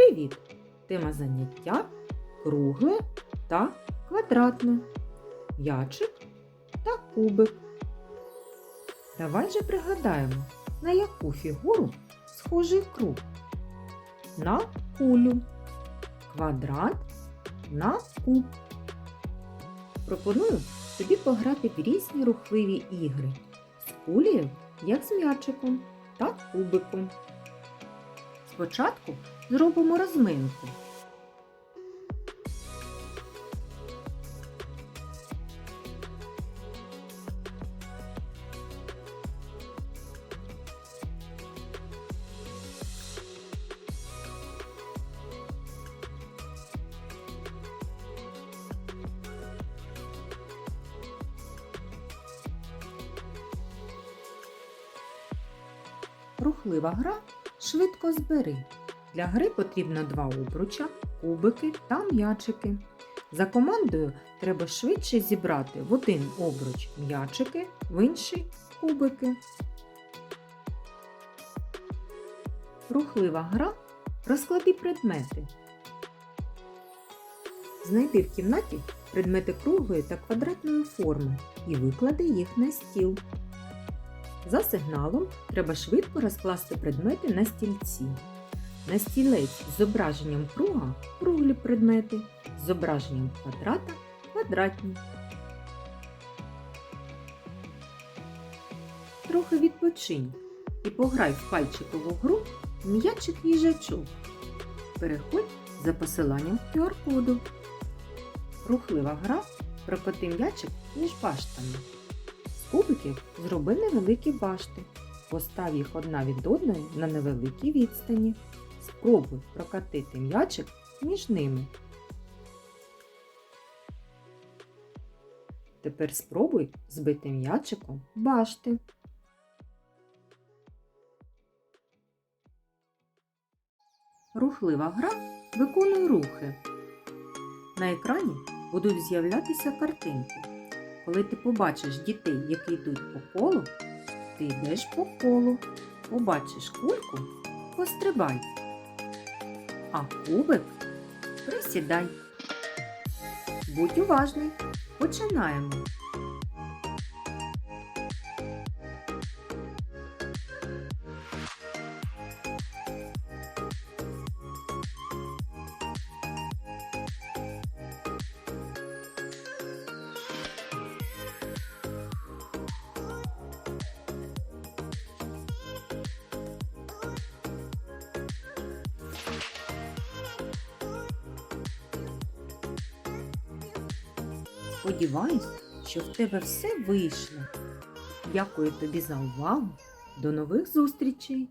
Привіт! Тема заняття кругле та квадратне, м'ячик та кубик. Давай же пригадаємо, на яку фігуру схожий круг. На кулю, квадрат на куб. Пропоную тобі пограти в різні рухливі ігри з кулею, як з м'ячиком та кубиком. Спочатку зробимо розминку. Рухлива гра швидко збери. Для гри потрібно два обруча, кубики та м'ячики. За командою треба швидше зібрати в один обруч м'ячики, в інший кубики. Рухлива гра розклади предмети. Знайди в кімнаті предмети круглої та квадратної форми і виклади їх на стіл. За сигналом треба швидко розкласти предмети на стільці. На стілець з зображенням круга круглі предмети, з зображенням квадрата квадратні. Трохи відпочинь і пограй в пальчикову гру м'ячик їжачок. Переходь за посиланням QR-коду. Рухлива гра прокоти м'ячик між баштами. З кубиків зроби невеликі башти. Постав їх одна від одної на невеликій відстані. Спробуй прокатити м'ячик між ними. Тепер спробуй збити м'ячиком башти. Рухлива гра виконує рухи. На екрані будуть з'являтися картинки. Коли ти побачиш дітей, які йдуть по колу, ти йдеш по колу, побачиш кульку, пострибай. А кубик присідай. Будь уважний. Починаємо. Сподіваюсь, що в тебе все вийшло. Дякую тобі за увагу. До нових зустрічей!